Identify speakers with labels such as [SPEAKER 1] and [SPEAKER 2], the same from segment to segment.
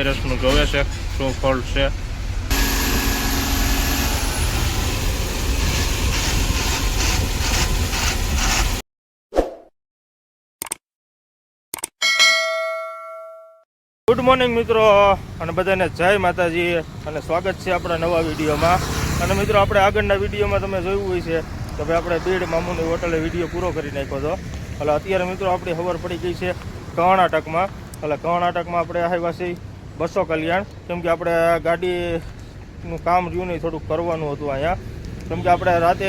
[SPEAKER 1] વાયરસનું જોવે છે શું ફોલ્ટ છે ગુડ મોર્નિંગ મિત્રો, અને બધાને જય માતાજી, અને સ્વાગત છે આપણા નવા વિડીયોમાં. અને મિત્રો, આપણે આગળના વિડીયોમાં તમે જોયું હોય છે કે ભાઈ આપણે બીડ મામુની હોટલે વીડિયો પૂરો કરી નાખ્યો હતો. એટલે અત્યારે મિત્રો, આપણી ખબર પડી ગઈ છે કર્ણાટકમાં એટલે કર્ણાટકમાં આપણે આવ્યા છીએ. બસો કલ્યાણ. કેમ કે આપણે ગાડીનું કામ રહ્યું નહીં, થોડુંક કરવાનું હતું અહીંયા. કેમ કે આપણે રાતે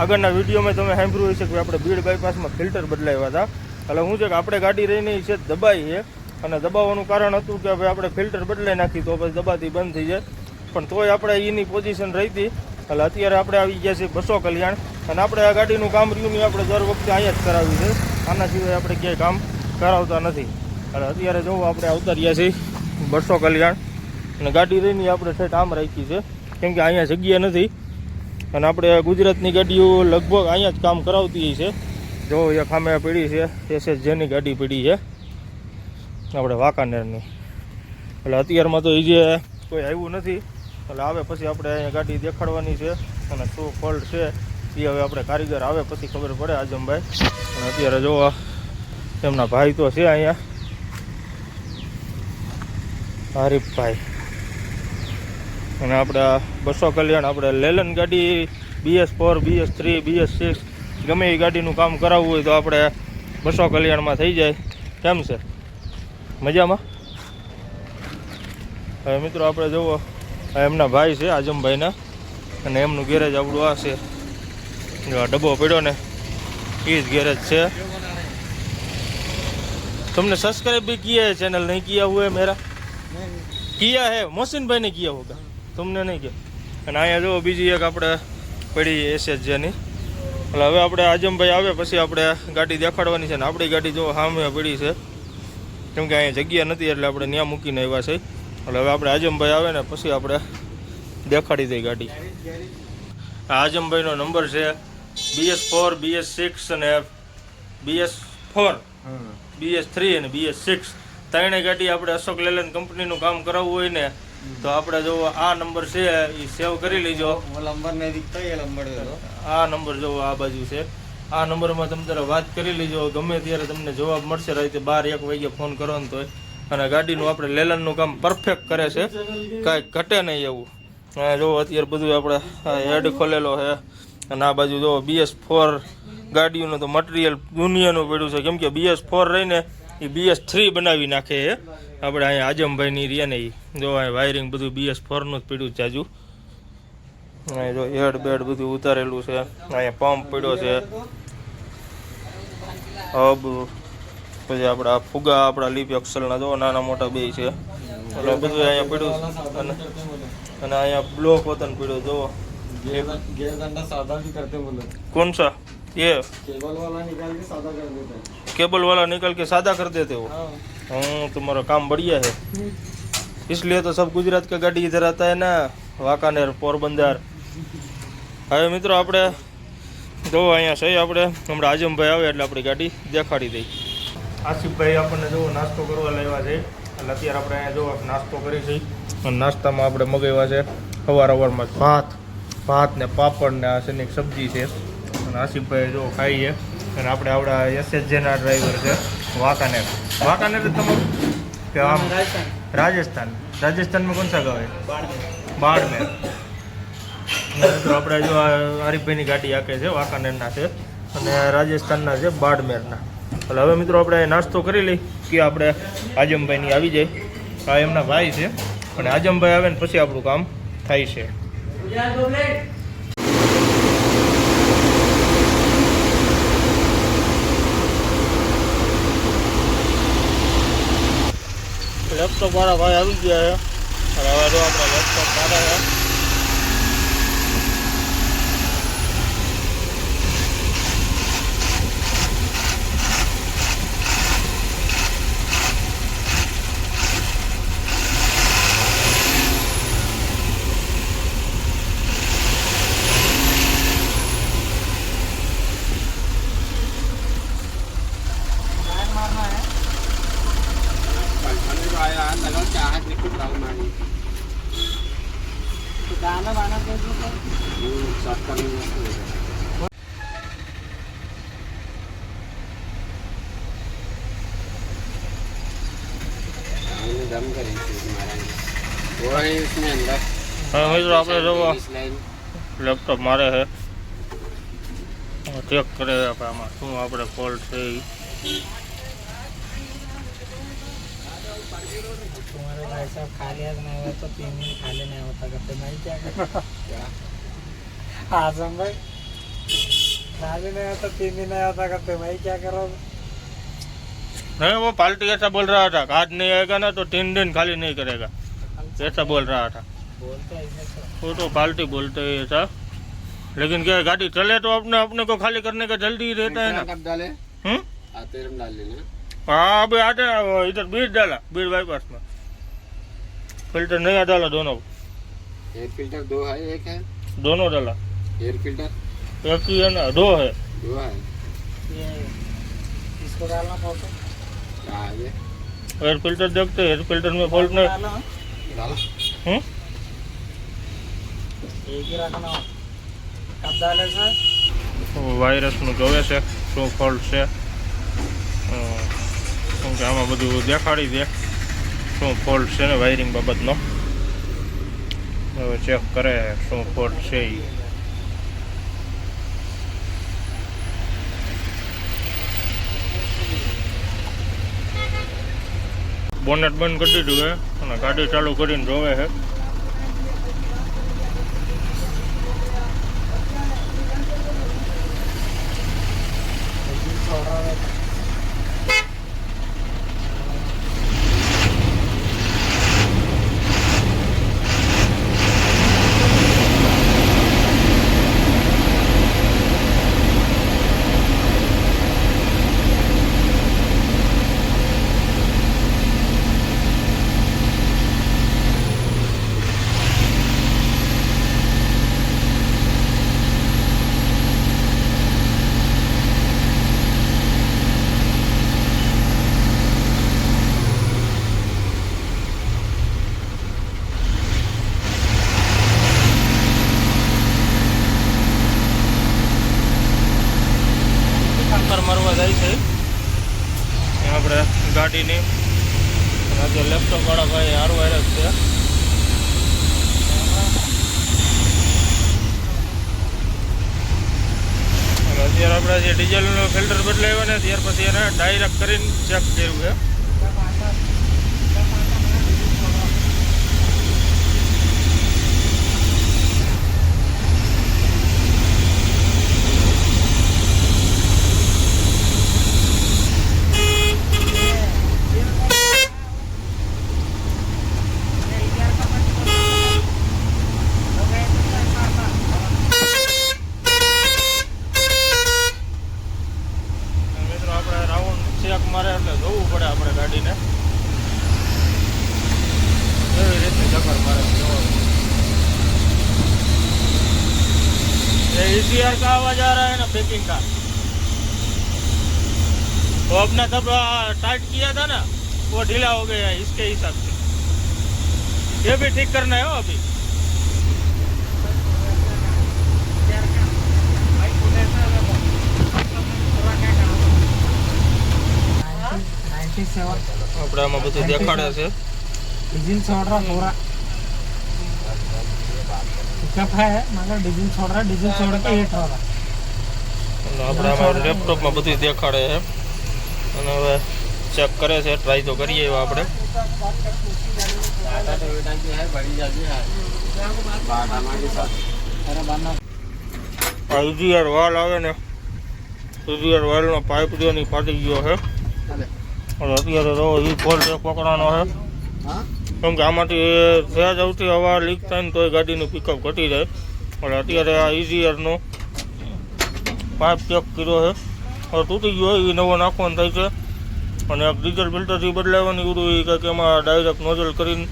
[SPEAKER 1] આગળના વિડીયોમાં તમે સાંભળ્યું છે કે આપણે બીડ બાયપાસમાં ફિલ્ટર બદલાવ્યા હતા. એટલે શું છે કે આપણે ગાડી રહીને છે દબાઈ છે અને દબાવવાનું કારણ હતું કે ભાઈ આપણે ફિલ્ટર બદલાઈ નાખી, તો પછી દબાતી બંધ થઈ જાય. પણ તોય આપણે એની પોઝિશન રહી હતી. એટલે અત્યારે આપણે આવી ગયા છીએ બસો કલ્યાણ. અને આપણે આ ગાડીનું કામ રહ્યું નહીં, આપણે દર વખતે અહીંયા જ કરાવ્યું છે આના સિવાય આપણે ક્યાંય કામ કરાવતા નથી. એટલે અત્યારે જોવું, આપણે આવતા છીએ. બસો કલ્યાણ. અને ગાડી રહીને આપણે ઠેઠ આમ રાખી છે. કેમ કે અહીંયા જગ્યા નથી. અને આપણે ગુજરાતની ગાડીઓ લગભગ અહીંયા જ કામ કરાવતી છે. જો એક ખામે પડી છે. એસએસજેની ગાડી પડી છે. આપણે વાંકાનેરની. એટલે અત્યારમાં તો એ જે કોઈ આવ્યું નથી. એટલે આવે પછી આપણે અહીંયા ગાડી દેખાડવાની છે. અને શું ફોલ્ટ છે એ હવે આપણે કારીગર આવે પછી ખબર પડે આજમભાઈ અને અત્યારે જોવા, એમના ભાઈ તો છે અહીંયા. હરીફભાઈ. અને આપણે બસો કલ્યાણ, આપણે લેલન ગાડી BS four BS three BS six ગમે એ ગાડીનું કામ કરાવવું હોય તો આપણે બસો કલ્યાણમાં થઈ જાય. કેમ છે? મજામાં? હવે મિત્રો આપણે જુઓ એમના ભાઈ છે આઝમભાઈના અને એમનું ગેરેજ આપણું આ છે. ડબ્બો પડ્યો ને એ જ ગેરેજ છે. તમને સબસ્ક્રાઈબ બી કીએ ચેનલ નહીં કીયા હુએ મેરા. કિયા હે? મોહસિનભાઈને કિયા હોગા? તમને નહીં કે? અને અહીંયા જુઓ બીજી એક આપણે પડી એસએચજેની એટલે હવે આપણે આજમભાઈ આવે પછી આપણે ગાડી દેખાડવાની છે ને આપણી ગાડી જો સામે પડી છે. કેમ કે અહીંયા જગ્યા નથી એટલે આપણે ત્યાં મૂકીને આવ્યા છે. એટલે હવે આપણે આજમભાઈ આવે ને પછી આપણે દેખાડી દઈ ગાડી. આજમભાઈનો નંબર છે બીએસ ફોર બીએસ સિક્સ અને બીએસ ફોર બીએસ થ્રી અને બીએસ સિક્સ ત્રણેય ગાડી આપણે અશોક લેલેન્ડ કંપનીનું કામ કરાવવું હોય ને તો આપણે જો આ નંબર છે એ સેવ કરી લેજો. આ નંબર જો આ બાજુ છે. આ નંબરમાં તમે તારે વાત કરી લેજો. ગમે ત્યારે તમને જવાબ મળશે રાતે બાર એક વાગે ફોન કરો ને તો અને ગાડીનું આપણે લેલનનું કામ પરફેક્ટ કરે છે. કાંઈ ઘટે નહીં એવું. જો અત્યારે બધું આપણે હેડ ખોલેલો છે. અને આ બાજુ જો બીએસ ફોર ગાડીઓનું તો મટીરિયલ દુનિયાનું પડ્યું છે. કેમ કે બીએસ ફોર રહીને એ બીએસ થ્રી બનાવી નાખે છે. આપણે અહીંયા આજમભાઈની રહ્યા ને એ જો અહીંયા વાયરિંગ બધું બીએસ ફોરનું જ પડ્યું જાજુ અહીં જો હેડ બેડ બધું ઉતારેલું છે. અહીંયા પંપ પડ્યો છે. હબ. પછી આપણા ફુગા આપણા લીપ અક્ષરના જો નાના મોટા બે છે. એટલે બધું અહીંયા પડ્યું અને અને અહીંયા બ્લોક વતન પડ્યો જો
[SPEAKER 2] કોણ સા? डंडा सादा भी करते बोले
[SPEAKER 1] कौन सा ये
[SPEAKER 2] केबल वाला निकाल के सादा कर देते हैं
[SPEAKER 1] केबल वाला निकल के सादा कर देते हो
[SPEAKER 2] हाँ
[SPEAKER 1] हम्म तुम्हारा काम बढ़िया है इसलिए तो सब गुजरात का गाड़ी इधर आता है ना वाकानेर पोरबंदर હવે મિત્રો આપણે જો અહીંયા સહી આપણે હમણાં આજમભાઈ આવે એટલે આપણી ગાડી દેખાડી દઈ આસિફભાઈ આપણને જો નાસ્તો કરવા લાવ્યા છે એટલે અત્યારે આપણે અહીંયા જો નાસ્તો કરી છે અને નાસ્તામાં આપણે મગાવ્યા છે સવાર સવારમાં જ ભાત ભાત ને પાપડ ને આ શેની સબ્જી છે અને આસિફભાઈ જો ખાઈએ અને આપણે આવડા એસએચજેના ડ્રાઈવર છે, વાંકાનેર. વાંકાનેર તમારું? કે આમ રાજસ્થાન. રાજસ્થાનમાં કોણ સા ગાવે બાડમેર. તો આપણે જો હરીફભાઈની ગાડી આકે છે, વાંકાનેરના છે. અને રાજસ્થાનના છે, બાડમેરના. એટલે હવે મિત્રો આપણે નાસ્તો કરી લઈ, કે આપણે આજમભાઈની આવી જાય. આ એમના ભાઈ છે. અને આજમભાઈ આવે ને પછી આપણું કામ થાય છે. લેપટોપ વાળા ભાઈ આવી ગયા છે. હવે જો આપણે લેપટોપ કાઢે છે.
[SPEAKER 2] हमने दम करी थी हमारा वो है उसमें अंदर
[SPEAKER 1] હવે મિત્રો આપણે જોવો
[SPEAKER 2] इस लाइन
[SPEAKER 1] લેપટોપ મારે છે ચેક કરે છે આપણે આમાં શું આપણે ફોલ્ટ છે ઈ.
[SPEAKER 3] तुम्हारे भाई साहब खाली हाथ नहीं हुआ तो तीन दिन खाली नहीं होता करते मैं क्या करूं आजम भाई खाली नहीं होता तीन दिन नहीं होता करते मैं क्या करूं
[SPEAKER 1] नहीं वो पार्टी ऐसा बोल रहा था आज नहीं आएगा ना तो तीन दिन खाली नहीं करेगा। ऐसा बोल रहा था।
[SPEAKER 3] तो
[SPEAKER 1] वो तो पार्टी बोलते हैं ऐसा लेकिन क्या गाड़ी चले तो अपने अपने को खाली करने का जल्दी ही रहता है ना।
[SPEAKER 2] डाले?
[SPEAKER 1] हम्म? हाँ अभी आते हैं इधर बीज डाला बीज बाईपास में। फ़िल्टर नया डाला दोनों
[SPEAKER 2] एयर फ़िल्टर दो है एक है?
[SPEAKER 1] दोनों डाला।
[SPEAKER 2] एयर फ़िल्टर
[SPEAKER 1] एक ही है ना दो है।
[SPEAKER 2] दो है।
[SPEAKER 3] ये इसको डालना
[SPEAKER 2] है। ये?
[SPEAKER 1] एयर फिल्टर देखते हैं एयर फिल्टर में फॉल्ट नहीं
[SPEAKER 3] डालो
[SPEAKER 2] डालो
[SPEAKER 1] हम्म
[SPEAKER 3] एक ही रखना कब डाले सर
[SPEAKER 1] વાયરસનું જોવે છે શું ફોલ્ટ છે અમ, કેમ કે આમાં બધું દેખાડી દે શું ફોલ્ટ છે ને વાયરિંગ બાબતનો હવે ચેક કરે શું ફોલ્ટ છે એ બોનેટ બંધ કરી દીધું છે અને ગાડી ચાલુ કરીને જોવે છે. એને ડાયરેક્ટ કરીને ચેક કર્યું છે. वो ढीला हो गया है इसके हिसाब से ये भी ठीक करना है हो अभी
[SPEAKER 3] नाइन्टी सेवन
[SPEAKER 1] આપણે આમાં બધું દેખાડે છે
[SPEAKER 3] डीजल छोड़ रहा पूरा पिकअप है मगर डीजल छोड़ रहा डीजल छोड़ के हिट हो रहा
[SPEAKER 1] અને આપણે આમાં લેપટોપમાં બધું દેખાડે છે અને હવે ચેક કરે છે ટ્રાય તો કરીએ એવા આપણે. યુજીઆર વાલ આવે ને યુજીઆર વાલનો પાઇપ જોની ફાટી ગયો છે. અને અત્યારે રહો એ ફોલ્ટ પકડવાનો છે. કેમ કે આમાંથી થયા જ આવતી હવા લીક થાય ને તો એ ગાડીનું પિકઅપ ઘટી જાય. અને અત્યારે આ યુજીઆરનો પાઇપ ચેક કર્યો છે. તૂટી ગયો એ નવો નાખવાનો થાય છે. અને એક ગીઝર ફિલ્ટરથી બદલાવવાની એવું એ કંઈક એમાં ડાયરેક્ટ નોઝલ કરીને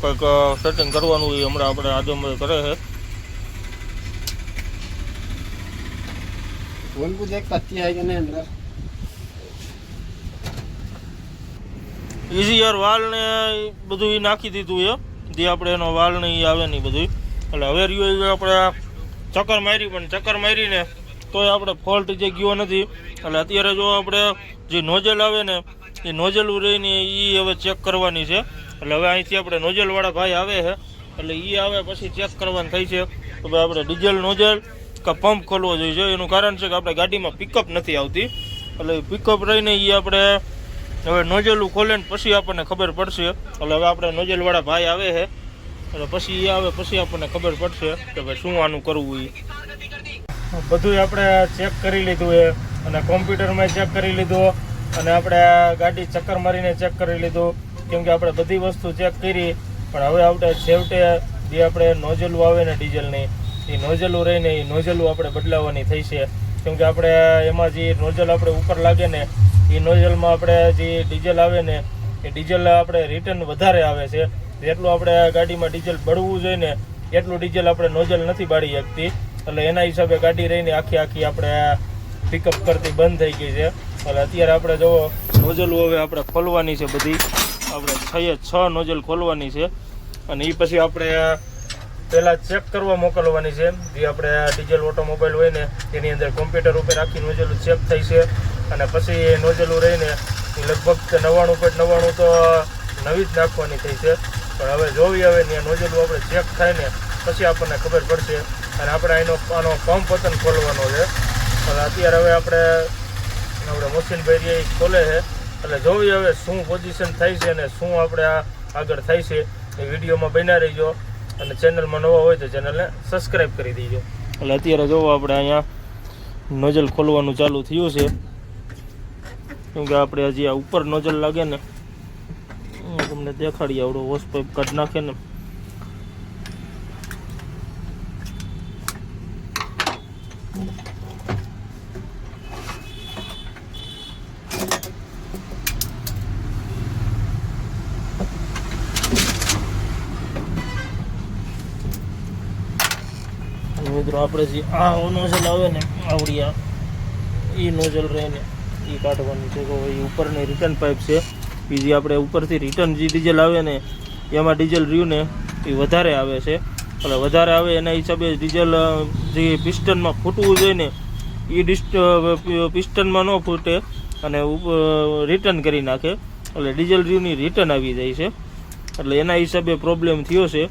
[SPEAKER 1] કંઈક સેટિંગ કરવાનું એ હમણાં આપણે આદમભાઈ કરે છે.
[SPEAKER 2] ઇઝી
[SPEAKER 1] યાર વાલને બધું એ નાખી દીધું એ જે આપણે એનો વાલ ને એ આવે નહીં બધું. એટલે હવે રહ્યું આપણે ચક્કર મારી પણ ચક્કર મારીને તોય આપણે ફોલ્ટ જે ગયો નથી. એટલે અત્યારે જો આપણે જે નોઝલ આવે ને, એ નોઝલ રહીને એ હવે ચેક કરવાની છે. એટલે હવે અહીંથી આપણે નોઝલવાળા ભાઈ આવે છે, એટલે એ આવે પછી ચેક કરવાનું થાય છે. તો ભાઈ આપણે ડીઝલ નોઝલ કે પંપ ખોલવો જોઈએ. એનું કારણ છે કે આપણે ગાડીમાં પિકઅપ નથી આવતી. એટલે પિકઅપ રહીને એ આપણે હવે નોઝલું ખોલે ને પછી આપણને ખબર પડશે. એટલે હવે આપણે નોઝલવાળા ભાઈ આવે છે, એટલે પછી એ આવે પછી આપણને ખબર પડશે કે ભાઈ શું આનું કરવું એ બધું આપણે ચેક કરી લીધું એ. અને કોમ્પ્યુટરમાં ચેક કરી લીધું. અને આપણે ગાડી ચક્કર મારીને ચેક કરી લીધું. કેમ કે આપણે બધી વસ્તુ ચેક કરી. પણ હવે આપણે છેવટે જે આપણે નોઝલું આવે ને ડીઝલની, એ નોઝલું રહીને એ નોઝલું આપણે બદલાવવાની થઈ છે. કેમ કે આપણે એમાં જે નોઝલ આપણે ઉપર લાગે ને, એ નોઝલમાં આપણે જે ડીઝલ આવે ને, એ ડીઝલ આપણે રિટર્ન વધારે આવે છે. જેટલું આપણે ગાડીમાં ડીઝલ બળવું જોઈએ ને, એટલું ડીઝલ આપણે નોઝલ નથી બાળી શકતી. એટલે એના હિસાબે ગાડી રહીને આખી આખી આપણે પિકઅપ કરતી બંધ થઈ ગઈ છે. એટલે અત્યારે આપણે જો નોઝલ હવે આપણે ખોલવાની છે બધી. આપણે છ છ નોઝલ ખોલવાની છે. અને એ પછી આપણે પહેલાં ચેક કરવા મોકલવાની છે. જે આપણે ડીઝલ ઓટોમોબાઈલ હોય ને, એની અંદર કોમ્પ્યુટર ઉપર આખી નોઝલ ચેક થઈ છે. અને પછી એ નોઝલું રહીને એ લગભગ નવ્વાણું પોઈન્ટ નવ્વાણું તો નવી જ નાખવાની થઈ છે. પણ હવે જોવી હવે ને નોઝલું આપણે ચેક થાય ને, પછી આપણને ખબર પડશે. અને આપણે એનો આનો પંપ વતન ખોલવાનો છે. અને અત્યારે હવે આપણે આપણે મશીન ભરીએ એ ખોલે છે. એટલે જોઈએ હવે શું પોઝિશન થાય છે અને શું આપણે આ આગળ થાય છે. એ વિડીયોમાં બન્યા રહીજો. અને ચેનલમાં નવા હોય તો ચેનલને સબસ્ક્રાઈબ કરી દેજો. એટલે અત્યારે જોવો આપણે અહીંયા નોઝલ ખોલવાનું ચાલુ થયું છે. કેમ કે આપણે હજી આ ઉપર નોઝલ લાગે ને તમને દેખાડી આવડો વોશ પાઇપ કાઢ નાખે ને. મિત્રો આપણે જે આ નોઝલ આવે ને આવડી એ નોઝલ રહીને એ કાઢવાની છે. તો એ ઉપરની રિટર્ન પાઇપ છે. એ જે આપણે ઉપરથી રિટર્ન જે ડીઝલ આવે ને, એમાં ડીઝલ રહ્યું ને એ વધારે આવે છે. એટલે વધારે આવે એના હિસાબે ડીઝલ જે પિસ્ટનમાં ફૂટવું જોઈએ ને એ ડિસ્ટ પિસ્ટનમાં ન ફૂટે અને રિટર્ન કરી નાખે. એટલે ડીઝલ રહ્યુંની રિટર્ન આવી જાય છે. એટલે એના હિસાબે પ્રોબ્લેમ થયો છે.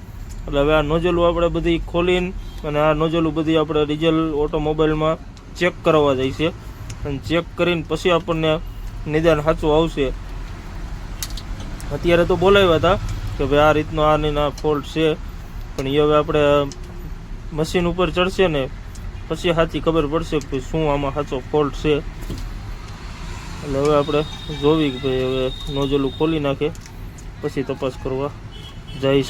[SPEAKER 1] એટલે હવે આ નોઝલો આપણે બધી ખોલીને અને આ નોઝલું બધી આપણે ડીઝલ ઓટોમોબાઈલમાં ચેક કરવા જાય છે. અને ચેક કરીને પછી આપણને નિદાન સાચું આવશે. અત્યારે તો બોલાવ્યા હતા કે ભાઈ આ રીતનો આની ના ફોલ્ટ છે. પણ એ હવે આપણે મશીન ઉપર ચડશે ને પછી સાચી ખબર પડશે કે શું આમાં સાચો ફોલ્ટ છે. એટલે હવે આપણે જોવી કે ભાઈ હવે નોઝલું ખોલી નાખે. પછી તપાસ કરવા જાય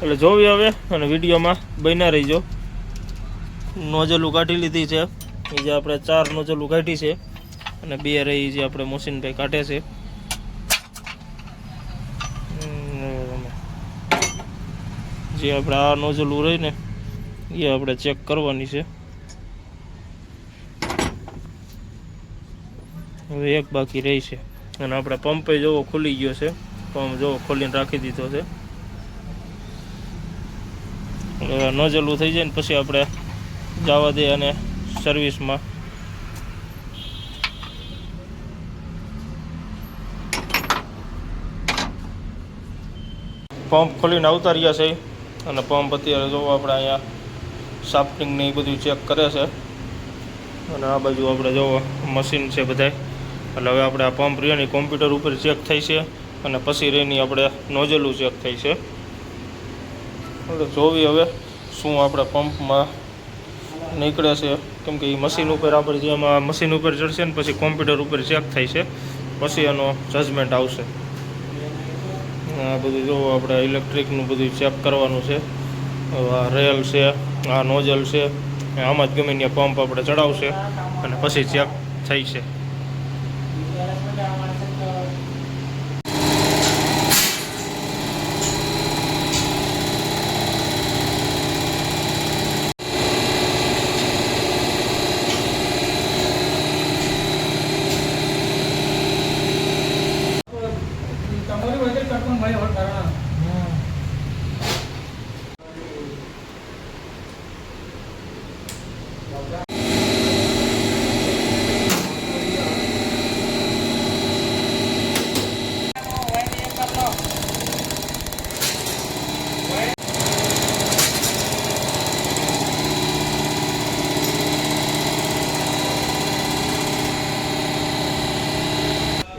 [SPEAKER 1] એટલે જોવી હવે અને વિડીયોમાં બન્યા રહીજો. નોઝલું કાઢી લીધી છે. એ જે આપણે ચાર નોઝલું કાઢી છે અને બે રહી જે આપણે મશીન ભાઈ કાઢે છે. જે આપણે આ નોઝલું રહી ને, એ આપણે ચેક કરવાની છે. હવે એક બાકી રહી છે. અને આપણે પંપે જોવો ખુલી ગયો છે. પંપ જોવો ખોલીને રાખી દીધો છે. નોઝલું થઈ જાય ને પછી આપણે જવા દઈએ અને સર્વિસમાં પંપ ખોલીને આવતા છે અને પંપ અત્યારે જોવો આપણે અહીંયા સાફ્ટિંગને એ બધું ચેક કરે છે. અને આ બાજુ આપણે જોવો મશીન છે બધાય. એટલે હવે આપણે આ પંપ રહ્યો ને કોમ્પ્યુટર ઉપર ચેક થાય છે અને પછી રહીને આપણે નોઝલું ચેક થાય છે. એટલે જોવી હવે શું આપણે પંપમાં નીકળે છે. કેમ કે એ મશીન ઉપર આપણે જેમાં મશીન ઉપર ચડશે ને પછી કોમ્પ્યુટર ઉપર ચેક થાય છે. પછી એનો જજમેન્ટ આવશે. આ બધું જો આપણે ઇલેક્ટ્રિકનું બધું ચેક કરવાનું છે. આ રેલ છે, આ નોઝલ છે. આમાં જ ગમે ત્યાં પંપ આપણે ચડાવશે અને પછી ચેક થાય છે.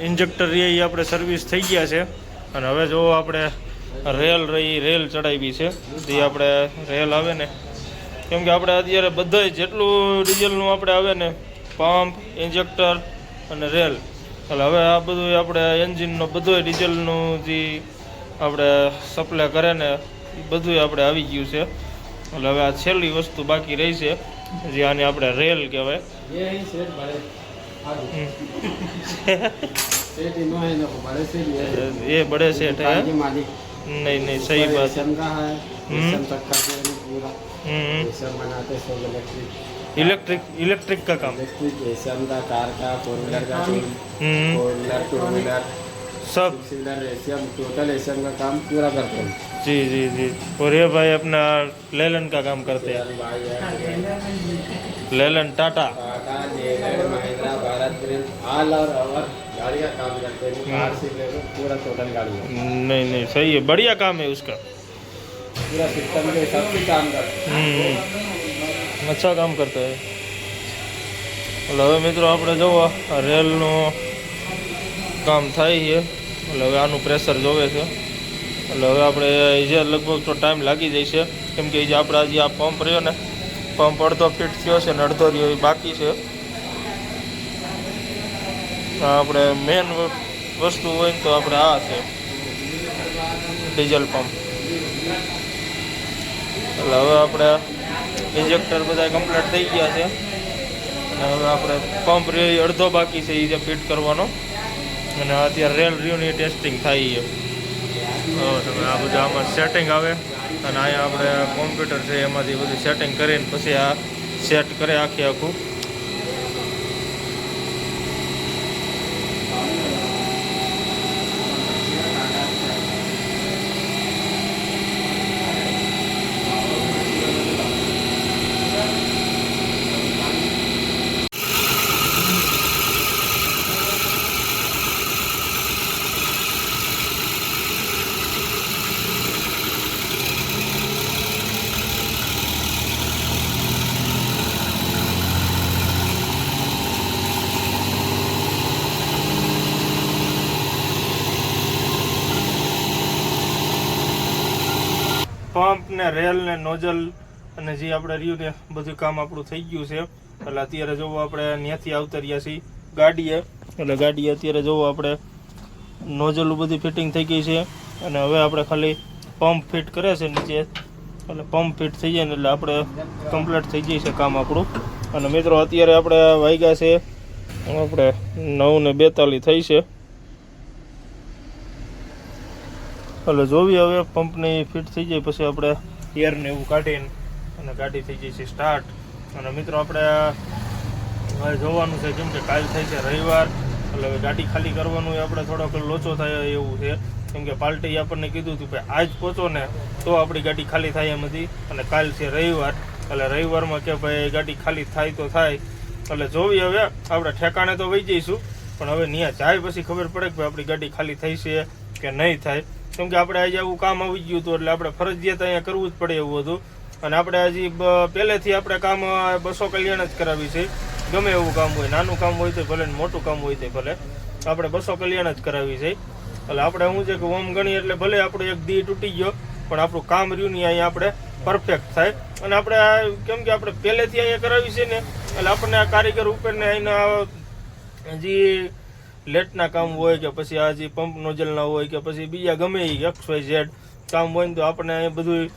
[SPEAKER 1] इंजेक्टर ये अपने सर्विस थी गया है અને હવે જો આપણે રેલ રહી, રેલ ચડાવી છે, જે આપણે રેલ આવે ને, કેમ કે આપણે અત્યારે બધાય જેટલું ડીઝલનું આપણે આવે ને પંપ ઇન્જેક્ટર અને રેલ. એટલે હવે આ બધું આપણે એન્જિનનો બધું ડીઝલનું જે આપણે સપ્લાય કરે ને, એ બધું આપણે આવી ગયું છે. એટલે હવે આ છેલ્લી વસ્તુ બાકી રહી છે, જે આને આપણે રેલ કહેવાય.
[SPEAKER 2] हम्म। ये
[SPEAKER 1] बड़े सेठ है। नहीं नहीं सही बात। है। हम्म।
[SPEAKER 2] तो
[SPEAKER 1] हम्म।
[SPEAKER 2] इलेक्ट्रिक
[SPEAKER 1] इलेक्ट्रिक का काम।
[SPEAKER 2] का कार का फोर व्हीलर का टू व्हीलर
[SPEAKER 1] सब।
[SPEAKER 2] टोटल एशियम का काम पूरा करते हैं।
[SPEAKER 1] जी जी जी। और ये भाई अपना लेलन का काम करते हैं। लेलन Tata.
[SPEAKER 2] Tata jailer Mahindra Bharat grill all और और गाड़ी का काम करते हैं कार से लेकर पूरा टोटल गाड़ी है
[SPEAKER 1] नहीं नहीं सही है बढ़िया काम है उसका
[SPEAKER 2] पूरा सिस्टम के हिसाब से काम करते
[SPEAKER 1] હમ અચ્છા કામ કરતા હે એટલે હવે મિત્રો આપણે જોવો આ રેલનું કામ થાય છે એટલે હવે આનું પ્રેશર જોવે છે એટલે હવે આપણે જે લગભગ તો ટાઈમ લાગી જાય છે કેમ કે જે આપણા જે આ પંપ રહ્યો ને પંપ અડધો ફિટ થયો છે ને અડધો રહ્યો એ બાકી છે આ આપણે મેન વસ્તુ હોય ને તો આપણે આ છે. ડીઝલ પંપ એટલે હવે આપણે ઇન્જેક્ટર બધા કમ્પ્લીટ થઈ ગયા છે. અને હવે આપણે પંપ રે અડધો બાકી છે એ જે ફિટ કરવાનો. અને અત્યારે રેલ રિયુની ટેસ્ટિંગ થાય છે. તમે આ બધું આમાં સેટિંગ આવે. અને અહીંયા આપણે કોમ્પ્યુટર છે એમાંથી બધું સેટિંગ કરીને પછી આ સેટ કરે આખી આખું પંપ ને રેલ ને નોઝલ અને જે આપણે રહ્યું ને બધું કામ આપણું થઈ ગયું છે. એટલે અત્યારે જોવો આપણે ત્યાંથી આવતા છીએ ગાડીએ. એટલે ગાડીએ અત્યારે જોવો આપણે નોઝલ બધી ફિટિંગ થઈ ગઈ છે. અને હવે આપણે ખાલી પંપ ફિટ કરે છે નીચે. એટલે પંપ ફિટ થઈ જાય ને એટલે આપણે કમ્પ્લીટ થઈ જાય છે કામ આપણું. અને મિત્રો અત્યારે આપણે વાગ્યા છે. આપણે નવ ને બેતાલીસ થઈ છે. એટલે જોવી હવે પંપની ફિટ થઈ જાય પછી આપણે એરને એવું કાઢીને અને ગાડી થઈ જાય છે સ્ટાર્ટ અને મિત્રો આપણે જોવાનું છે કેમ કે કાલ થાય છે રવિવાર, એટલે હવે ગાડી ખાલી કરવાનું એ આપણે થોડોક લોચો થાય એવું છે. કેમ કે પાર્ટી આપણને કીધું હતું કે આજ પહોંચો ને તો આપણી ગાડી ખાલી થાય એમ હતી. અને કાલ છે રવિવાર, એટલે રવિવારમાં કે ભાઈ ગાડી ખાલી થાય તો થાય. એટલે જોવી હવે, આપણે ઠેકાણે તો વહી જઈશું, પણ હવે ત્યાં જાય પછી ખબર પડે કે ભાઈ આપણી ગાડી ખાલી થઈ છે કે નહીં થાય. કેમ કે આપણે આજે આવું કામ આવી ગયું હતું એટલે આપણે ફરજિયાત અહીંયા કરવું જ પડે એવું હતું. અને આપણે હજી પહેલેથી આપણે કામ બસો કલ્યાણ જ કરાવી છે. ગમે એવું કામ હોય, નાનું કામ હોય તો ભલે મોટું કામ હોય તો ભલે. આપણે બસો કલ્યાણ જ કરાવી છે. એટલે આપણે શું છે કે ઓમ ગણી એટલે ભલે આપણો એક દી તૂટી ગયો, પણ આપણું કામ રહ્યું ને અહીંયા આપણે પરફેક્ટ થાય. અને આપણે કેમ કે આપણે પહેલેથી અહીંયા કરાવી છે ને, એટલે આપણને આ કારીગર ઉપરને અહીંના જે લેટના કામ હોય કે પછી આ જે પંપ નોઝલના હોય કે પછી બીજા ગમે એ એક્સ વાય ઝેડ કામ હોય ને તો આપણે અહીંયા બધું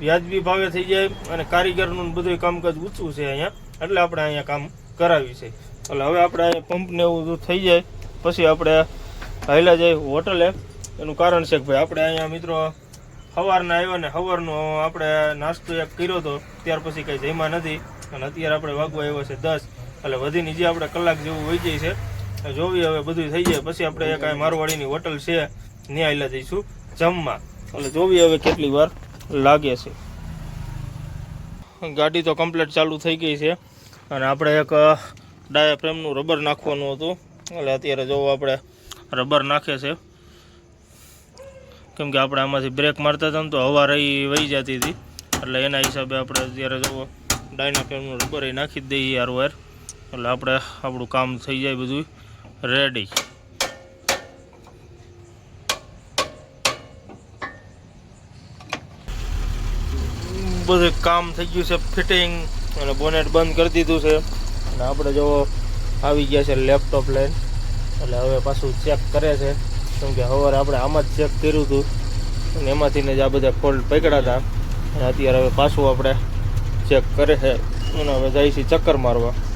[SPEAKER 1] વ્યાજબી ભાવે થઈ જાય અને કારીગરનું બધું કામકાજ ઊંચું છે અહીંયા. એટલે આપણે અહીંયા કામ કરાવી છે. એટલે હવે આપણે અહીંયા પંપને એવું બધું થઈ જાય. પછી આપણે હાલ્યા જાય હોટલે. એનું કારણ છે કે ભાઈ આપણે અહીંયા મિત્રો સવારના આવ્યા ને સવારનો આપણે નાસ્તો એક કર્યો હતો ત્યાર પછી કંઈ જમ્યા નથી. અને અત્યારે આપણે વાગવા આવ્યો છે દસ. એટલે વધીને જે આપણે કલાક જેવું વહી જાય છે જોવી હવે બધું થઈ જાય. પછી આપણે એક મારવાડીની હોટલ છે, ત્યાં આવેલા જઈશું જમવા. એટલે જોવી હવે કેટલી વાર લાગે છે. ગાડી તો કમ્પ્લીટ ચાલુ થઈ ગઈ છે. અને આપણે એક ડાયાફ્રેમનું રબર નાખવાનું હતું. એટલે અત્યારે જોવો આપણે રબર નાખે છે. કેમ કે આપણે આમાંથી બ્રેક મારતા હતા ને તો હવા રહી, વહી જતી હતી. એટલે એના હિસાબે આપણે અત્યારે જોવો ડાયના ફ્રેમનું રબર એ નાખી જ દઈએ યાર વાર એટલે આપણે આપણું કામ થઈ જાય બધું રેડી બધું કામ થઈ ગયું છે, ફિટિંગ, અને બોનેટ બંધ કરી દીધું છે. અને આપણે જો આવી ગયા છે લેપટોપ લઈને. એટલે હવે પાછું ચેક કરે છે. કેમ કે સવારે આપણે આમાં જ ચેક કર્યું હતું. અને એમાંથીને જ આ બધા ફોલ્ટ પકડ્યા હતા. અને અત્યારે હવે પાછું આપણે ચેક કરે છે. અને હવે જાય છે ચક્કર મારવા.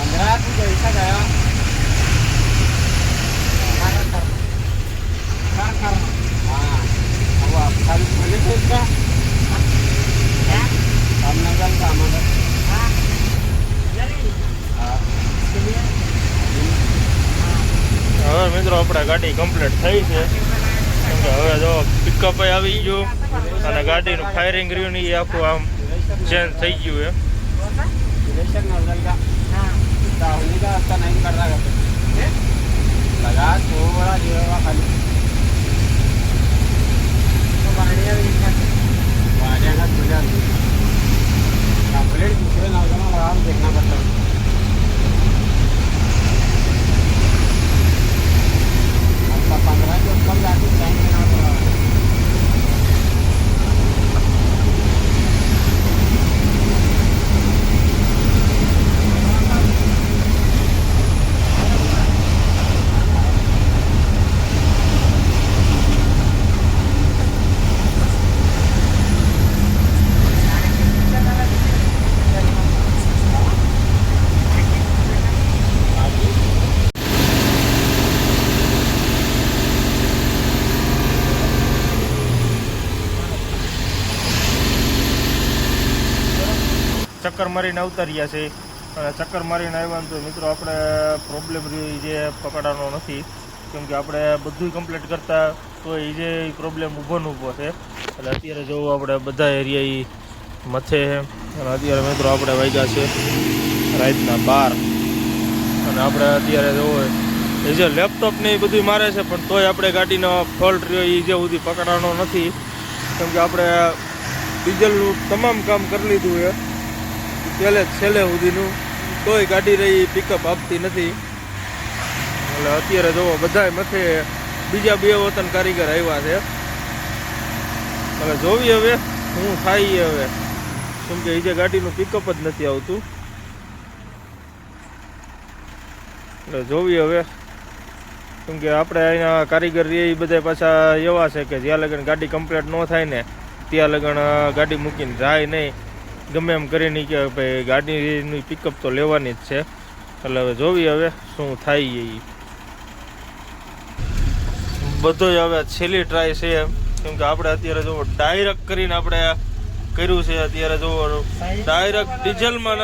[SPEAKER 2] Andrat
[SPEAKER 3] juga bisa gak ya?
[SPEAKER 2] Kanker. Kanker. Nah, awak kali mana tuh
[SPEAKER 3] kah?
[SPEAKER 2] Ya. Kamu kan kamu
[SPEAKER 3] kan. Ah,
[SPEAKER 2] jadi.
[SPEAKER 3] Ah, jadi.
[SPEAKER 1] હવે મિત્રો આપણે ગાડી કમ્પ્લીટ થઈ છે કેમ કે હવે જો પિકઅપ આવી ગયું અને ગાડીનું ફાયરિંગ રહ્યું ને એ આખું આમ ચેન્જ થઈ ગયું
[SPEAKER 2] એમ ಆಕ್ಷನ್ ಅದರಲ್ಗ ಹುಡುಗ ಅಂತ
[SPEAKER 3] ನೈನ್ ಕಡ್ದಾಗತ್ತೆ ಲಗಾ
[SPEAKER 2] ತೋಳ ದೇವ ಖಾಲಿ कंप्लीट ತುಳ್ಯ ಕಂಪ್ಲೇಂಟ್ ಬಿಟ್ಟರೆ ನಾವು ಜನ ಆರಾಮ್ ಬೇಕನ ಬರ್ತಾವೆ ಅಂತ ಪಂದ್ರ ಚೊಪ್ಪಲ್ ಹಾಕಿ ಟೈಮ್
[SPEAKER 1] ಏನೋ મારીને અવતાર્યા છે અને ચક્કર મારીને આવ્યા તો મિત્રો આપણે પ્રોબ્લેમ જે પકડવાનો નથી. કેમ કે આપણે બધું કમ્પ્લીટ કરતા તો એ જે પ્રોબ્લેમ ઊભો ને ઊભો છે. એટલે અત્યારે જોવું આપણે બધા એરિયા મથે અને અત્યારે મિત્રો આપણે વાગ્યા છે રાતના બાર. અને આપણે અત્યારે જોવો એ જે લેપટોપને એ બધું મારે છે, પણ તોય આપણે ગાડીનો ફોલ્ટ રહ્યો એ જે સુધી પકડવાનો નથી. કેમ કે આપણે ડીઝલનું તમામ કામ કરી લીધું છે. જ છેલ્લે સુધીનું તોય ગાડી રહી પિકઅપ આપતી નથી. એટલે અત્યારે જુઓ બધાય મથે બીજા બે વતન કારીગર આવ્યા છે. એટલે જોવી હવે શું થાય હવે. કેમ કે જે ગાડીનું પિકઅપ જ નથી આવતું. એટલે જોવી હવે. કેમ કે આપણે અહીંયા કારીગર એ બધા પાછા એવા છે કે જ્યાં લગન ગાડી કમ્પ્લીટ ન થાય ને, ત્યાં લગન ગાડી મૂકીને જાય નહીં. ગમે એમ કરીને કે ભાઈ, ગાડીની પિકઅપ તો લેવાની જ છે. એટલે હવે જોવી હવે શું થાય એ. બધો હવે છેલ્લી ટ્રાય છે કેમ કે આપણે અત્યારે જો ડાયરેક્ટ કરીને આપણે કર્યું છે અત્યારે જો ડાયરેક્ટ ડીઝલમાં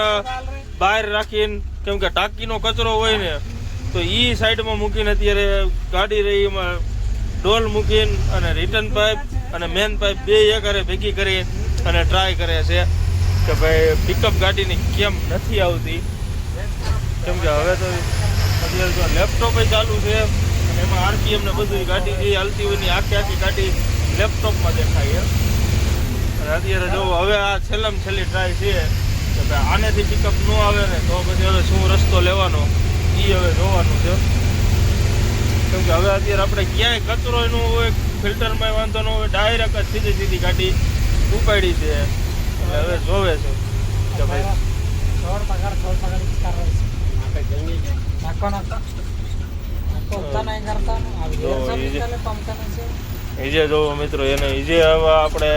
[SPEAKER 1] બહાર રાખીને, કેમ કે ટાંકીનો કચરો હોય ને, તો એ સાઈડમાં મૂકીને અત્યારે ગાડી રહી, એમાં ડોલ મૂકીને અને રિટર્ન પાઇપ અને મેન પાઇપ બે એકરે ભેગી કરી અને ટ્રાય કરે છે. કે ભાઈ પિકઅપ ગાડીની કેમ નથી આવતી? કેમ કે હવે તો અત્યારે તો લેપટોપ ચાલુ છે એમાં આરપીએમ ને બધું ગાડી જે હાલતી હોય ને આખી આખી ગાડી લેપટોપમાં દેખાય અને અત્યારે જો હવે આ છેલ્લામાં છેલ્લી ટ્રાય છે કે ભાઈ આનેથી પિકઅપ ન આવે ને તો પછી હવે શું રસ્તો લેવાનો? એ હવે જોવાનું છે. કેમ કે હવે અત્યારે આપણે ક્યાંય કચરો એનું હોય ફિલ્ટરમાં વાંધો ન હોય ડાયરેક્ટ જ સીધી સીધી ગાડી ઉપાડી છે. એટલે હવે જોવે છે ઈજે. જોવો મિત્રો એને ઈજે હવે આપણે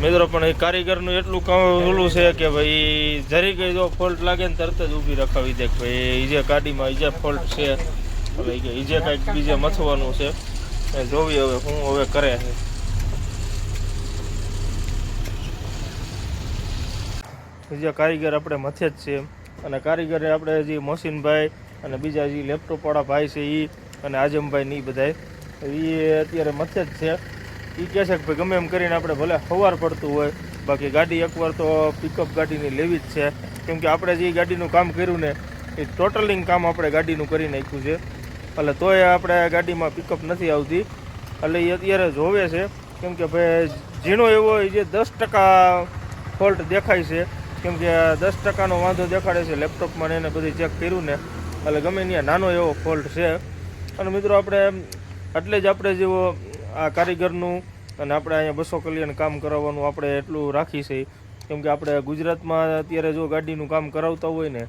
[SPEAKER 1] મિત્રો પણ એ કારીગરનું એટલું કામ ઓલું છે કે ભાઈ જરી ગઈ જો ફોલ્ટ લાગે ને તરત જ ઊભી રખાવી દે ભાઈ ઈજે ગાડીમાં ઈજે ફોલ્ટ છે. હવે ઈજે કાંઈક બીજે મથવાનું છે. જોવી હવે હું હવે કરે. છે બીજા કારીગર આપણે મથે જ છે. અને કારીગરે આપણે જે મોસીનભાઈ અને બીજા જે લેપટોપવાળા ભાઈ છે એ અને આજમભાઈ ને બધાય એ અત્યારે મથે જ છે. એ કહે છે કે ભાઈ ગમે એમ કરીને આપણે ભલે સવાર પડતું હોય, બાકી ગાડી એકવાર તો પિકઅપ ગાડીની લેવી જ છે. કેમ કે આપણે જે ગાડીનું કામ કર્યું ને, એ ટોટલિંગ કામ આપણે ગાડીનું કરી નાખ્યું છે. એટલે તોય આપણે ગાડીમાં પિકઅપ નથી આવતી. એટલે એ અત્યારે જોવે છે. કેમ કે ભાઈ ઝીણો એવો જે દસ ટકા ફોલ્ટ દેખાય છે. કેમ કે દસ ટકાનો વાંધો દેખાડે છે લેપટોપમાં એને બધી ચેક કર્યું ને, એટલે ગમે ત્યાં નાનો એવો ફોલ્ટ છે. અને મિત્રો આપણે એટલે જ આપણે જેવો આ કારીગરનું અને આપણે અહીંયા બસો કલ્યાણ કામ કરાવવાનું આપણે એટલું રાખી છે. કેમ કે આપણે ગુજરાતમાં અત્યારે જો ગાડીનું કામ કરાવતા હોય ને,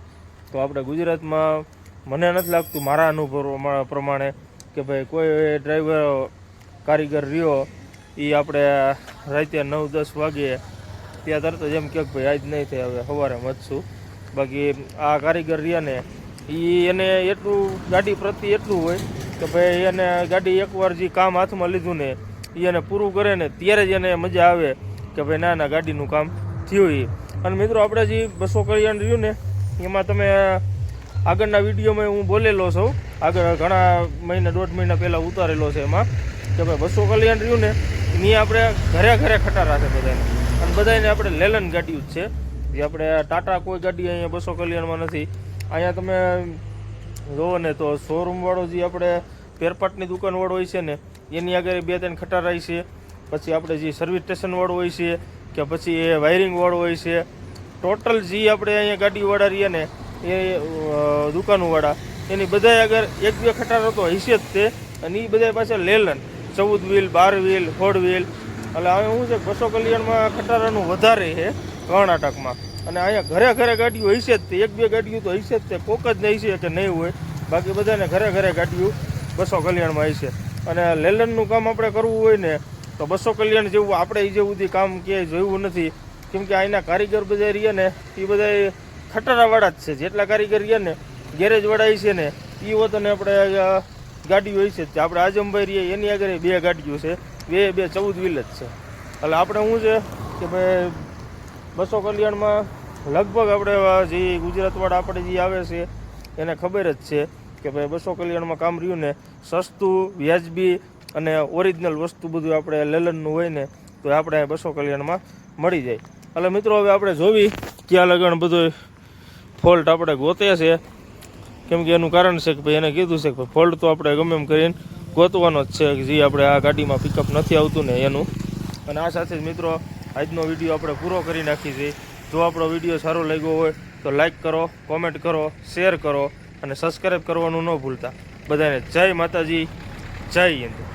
[SPEAKER 1] તો આપણે ગુજરાતમાં મને નથી લાગતું મારા અનુભવ પ્રમા- પ્રમાણે કે ભાઈ કોઈ ડ્રાઈવર કારીગર રહ્યો એ આપણે રાતે નવ દસ વાગે ત્યાં તરત જ એમ કહે ભાઈ, આજ નહીં થાય, હવે સવારે વધશું બાકી આ કારીગર રહ્યા ને એ એને એટલું, ગાડી પ્રત્યે એટલું હોય કે ભાઈ, એને ગાડી એકવાર જે કામ હાથમાં લીધું ને એ એને પૂરું કરે ને, ત્યારે જ એને મજા આવે કે ભાઈ, ના ના, ગાડીનું કામ થયું એ અને મિત્રો, આપણે જે બસો કલ્યાણ રહ્યું ને, એમાં તમે આગળના વિડીયોમાં હું બોલેલો છું. આગળ ઘણા મહિના, દોઢ મહિના પહેલાં ઉતારેલો છે એમાં. કે ભાઈ, બસો કલ્યાણ રહ્યું ને એની આપણે ઘરે ઘરે ખટારા છે બધાને. અને બધાને આપણે લેલન ગાડીઓ જ છે. જે આપણે ટાટા કોઈ ગાડી અહીંયા બસો કલ્યાણમાં નથી. અહીંયા તમે જુઓ ને તો શોરૂમવાળો જે આપણે પેરપાટની દુકાનવાળો હોય છે ને, એની આગળ બે ત્રણ ખટારા છે. પછી આપણે જે સર્વિસ સ્ટેશનવાળો હોય છે કે પછી એ વાયરિંગવાળો હોય છે. ટોટલ જે આપણે અહીંયા ગાડીવાળા રહીએ ને, એ દુકાનવાળા, એની બધાય આગળ એક બે ખટારો તો હશે જ તે. અને એ બધા પાછા લેલન. ચૌદ વ્હીલ બાર વ્હીલ ફોર વ્હીલ એટલે હવે શું છે બસો કલ્યાણમાં ખટારાનું વધારે છે કર્ણાટકમાં. અને અહીંયા ઘરે ઘરે ગાડીઓ હશે જ તે. એક બે ગાડીઓ તો હશે જ તે. કોક જ નહીં છે કે નહીં હોય. બાકી બધાને ઘરે ઘરે ગાડીઓ બસો કલ્યાણમાં હશે. અને લેલનનું કામ આપણે કરવું હોય ને, તો બસો કલ્યાણ જેવું આપણે એ જેવું કામ ક્યાંય જોયું નથી. કેમ કે અહીંના કારીગર બધા રહીએ ને એ બધા ખટારાવાળા જ છે. જેટલા કારીગર રહ્યા ને, ગેરેજવાળા છે ને એ વતને આપણે ગાડીઓ હોય છે. આપણે આજમભાઈ રહીએ, એની આગળ બે ગાડીઓ છે. બે બે, ચૌદ વ્હીલ જ છે. એટલે આપણે શું છે કે ભાઈ બસો કલ્યાણમાં લગભગ આપણે જે ગુજરાતવાળા આપણે જે આવે છે, એને ખબર જ છે કે ભાઈ બસો કલ્યાણમાં કામ રહ્યું ને, સસ્તું, વ્યાજબી અને ઓરિજિનલ વસ્તુ બધું આપણે લેલનનું હોય ને, તો આપણે બસો કલ્યાણમાં મળી જાય. એટલે મિત્રો, હવે આપણે જોવી ક્યાં લગણ બધો ફોલ્ટ આપણે ગોતે છે. કેમ કે એનું કારણ છે કે ભાઈ એને કીધું છે કે ફોલ્ટ તો આપણે ગમે એમ કરીને ગોતવાનો જ છે કે જે આપણે આ ગાડીમાં પિકઅપ નથી આવતું ને એનું. અને આ સાથે જ મિત્રો, આજનો વીડિયો આપણે પૂરો કરી નાખી છીએ. જો આપણો વીડિયો સારો લાગ્યો હોય તો લાઈક કરો કોમેન્ટ કરો શેર કરો અને સબસ્ક્રાઈબ કરવાનું ન ભૂલતા. બધાને જય માતાજી, જય હિન્દ.